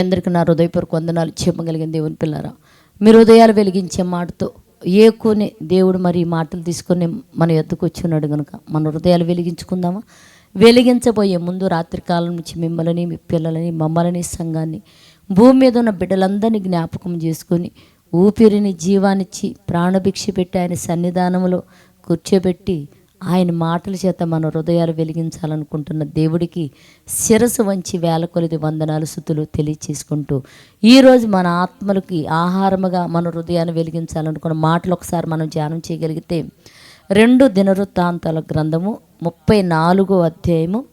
అందరికీ నా హృదయపూర్వక వందనాలు. చెప్పగలిగిన దేవుని పిల్లరా మీరు హృదయాలు వెలిగించే మాటతో ఏకునే దేవుడు మరి మాటలు తీసుకొని మన ఎద్దుకు వచ్చున్నాడు కనుక మన హృదయాలు వెలిగించుకుందామా? వెలిగించబోయే ముందు రాత్రికాలం నుంచి మిమ్మల్ని మీ పిల్లలని మమ్మల్ని సంఘాన్ని భూమి మీద ఉన్న బిడ్డలందరినీ జ్ఞాపకం చేసుకొని ఊపిరిని జీవానిచ్చి ప్రాణభిక్ష పెట్టి ఆయన సన్నిధానంలో కూర్చోబెట్టి ఆయన మాటల చేత మన హృదయాలు వెలిగించాలనుకుంటున్న దేవుడికి శిరసు వంచి వేల కొలిది వందనాలు సుతులు తెలియచేసుకుంటూ ఈరోజు మన ఆత్మలకి ఆహారముగా మన హృదయాన్ని వెలిగించాలనుకున్న మాటలు ఒకసారి మనం ధ్యానం చేయగలిగితే రెండు దినవృత్తాంతాల గ్రంథము ముప్పై నాలుగో అధ్యాయము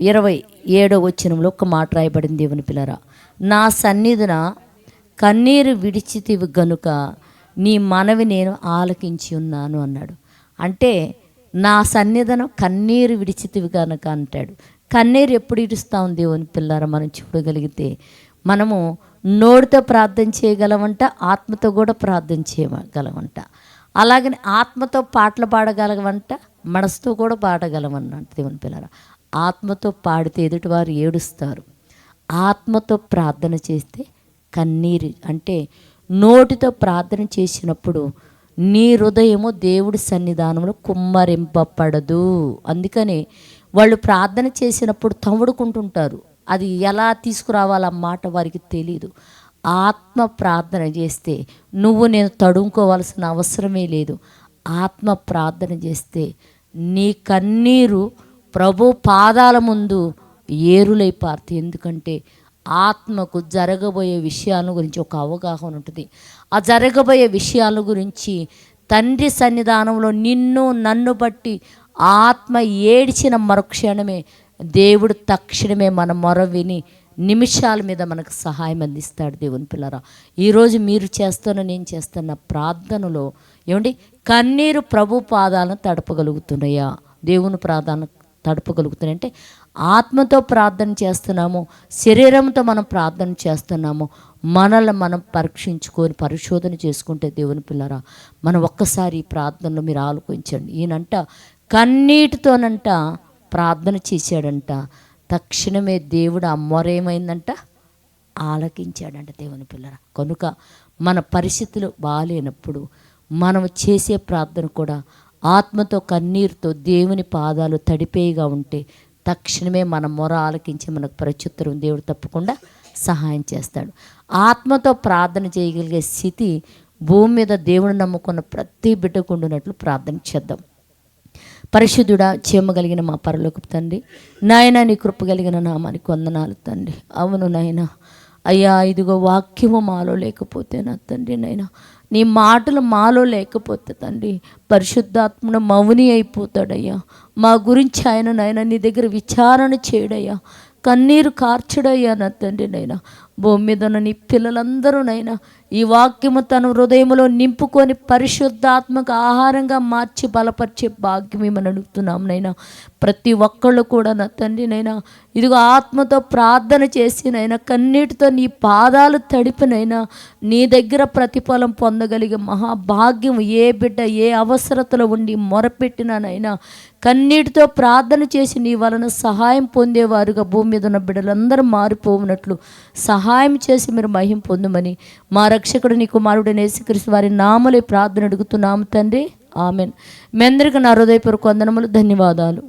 ఇరవై ఏడో వచ్చినంలో ఒక మాట రాయబడింది దేవుని పిల్లరా. నా సన్నిధిన కన్నీరు విడిచితివి గనుక నీ మనవి నేను ఆలకించి ఉన్నాను అన్నాడు. అంటే నా సన్నిధనం కన్నీరు విడిచితివి కనుక అంటాడు. కన్నీరు ఎప్పుడు ఇడుస్తాం దేవుని పిల్లరా మనం చూడగలిగితే? మనము నోటితో ప్రార్థన చేయగలమంట ఆత్మతో కూడా ప్రార్థన చేయగలమంట. అలాగని ఆత్మతో పాటలు పాడగలగమంట మనసుతో కూడా పాడగలమన్నట్టు దేవుని పిల్లరా. ఆత్మతో పాడితే ఎదుటివారు ఏడుస్తారు. ఆత్మతో ప్రార్థన చేస్తే కన్నీరు అంటే నోటితో ప్రార్థన చేసినప్పుడు నీ హృదయము దేవుడి సన్నిధానంలో కుమ్మరింపబడదు. అందుకని వాళ్ళు ప్రార్థన చేసినప్పుడు తముడుకుంటుంటారు అది ఎలా తీసుకురావాలో మాట వారికి తెలియదు ఆత్మ ప్రార్థన చేస్తే నువ్వు నేను తడుముకోవాల్సిన అవసరమే లేదు. ఆత్మ ప్రార్థన చేస్తే నీ కన్నీరు ప్రభు పాదాల ముందు ఏరులై పారుతాయి. ఎందుకంటే ఆత్మకు జరగబోయే విషయాల గురించి ఒక అవగాహన ఉంటుంది. ఆ జరగబోయే విషయాల గురించి తండ్రి సన్నిధానంలో నిన్ను నన్ను బట్టి ఆత్మ ఏడ్చిన మరుక్షణమే దేవుడు తక్షణమే మన మొర విని నిమిషాల మీద మనకు సహాయం అందిస్తాడు దేవుని పిల్లరా. ఈరోజు మీరు చేస్తున్న నేను చేస్తున్న ప్రార్థనలో ఏమండి? కన్నీరు ప్రభు పాదాలను తడపగలుగుతున్నాయా? దేవుని ప్రార్థన తడపగలుగుతున్నాయి అంటే ఆత్మతో ప్రార్థన చేస్తున్నాము శరీరంతో మనం ప్రార్థన చేస్తున్నాము మనల్ని మనం పరీక్షించుకొని పరిశోధన చేసుకుంటే దేవుని పిల్లరా మనం ఒక్కసారి ఈ ప్రార్థనలో మీరు ఆలోచించండి. ఈయనంట కన్నీటితోనంట ప్రార్థన చేశాడంట. తక్షణమే దేవుడు అమ్మరేమైందంట ఆలకించాడంట దేవుని పిల్లరా. కనుక మన పరిస్థితులు బాగాలేనప్పుడు మనం చేసే ప్రార్థన కూడా ఆత్మతో కన్నీరుతో దేవుని పాదాలు తడిపేగా ఉంటే తక్షణమే మన మొర ఆలకించి మనకు ప్రత్యుత్తరం దేవుడు తప్పకుండా సహాయం చేస్తాడు. ఆత్మతో ప్రార్థన చేయగలిగే స్థితి భూమి మీద దేవుని నమ్ముకున్న ప్రతి బిడ్డకు ఉండినట్లు ప్రార్థన చేద్దాం. పరిశుద్ధుడా చేయగలిగిన మా పరలోకి తండ్రి నాయన నీ కృప కలిగిన నామానికి వందనాలు తండ్రి. అవును నాయనా అయ్యా ఇదిగో వాక్యము మాలో లేకపోతే నా తండ్రి నైనా. నీ మాటలు మాలో లేకపోతే తండ్రి పరిశుద్ధాత్మను మౌని అయిపోతాడయ్యా. మా గురించి ఆయన నాయన నీ దగ్గర విచారణ చేయడయ్యా. కన్నీరు కార్చడయ్యా నా తండ్రి నైనా. భూమి మీద ఉన్న నీ పిల్లలందరూ నైనా ఈ వాక్యము తన హృదయంలో నింపుకొని పరిశుద్ధాత్మక ఆహారంగా మార్చి బలపరిచే భాగ్యం ఏమని అడుగుతున్నాం నైనా. ప్రతి ఒక్కళ్ళు కూడా నా తండ్రినైనా ఇదిగో ఆత్మతో ప్రార్థన చేసినైనా కన్నీటితో నీ పాదాలు తడిపినైనా నీ దగ్గర ప్రతిఫలం పొందగలిగే మహాభాగ్యం ఏ బిడ్డ ఏ అవసరతలో ఉండి మొరపెట్టినానైనా కన్నీటితో ప్రార్థన చేసి నీ వలన సహాయం పొందేవారుగా భూమి మీద ఉన్న బిడ్డలందరూ మారిపోవునట్లు సహాయం చేసి మీరు మహిం పొందమని మా రక్షకుడు నీ కుమారుడు నేసుకరిసి వారి నామలే ప్రార్థన అడుగుతున్నాము తండ్రి. ఆమెన్. మీ అందరికీ నా హృదయపూర్వక వందనములు ధన్యవాదాలు.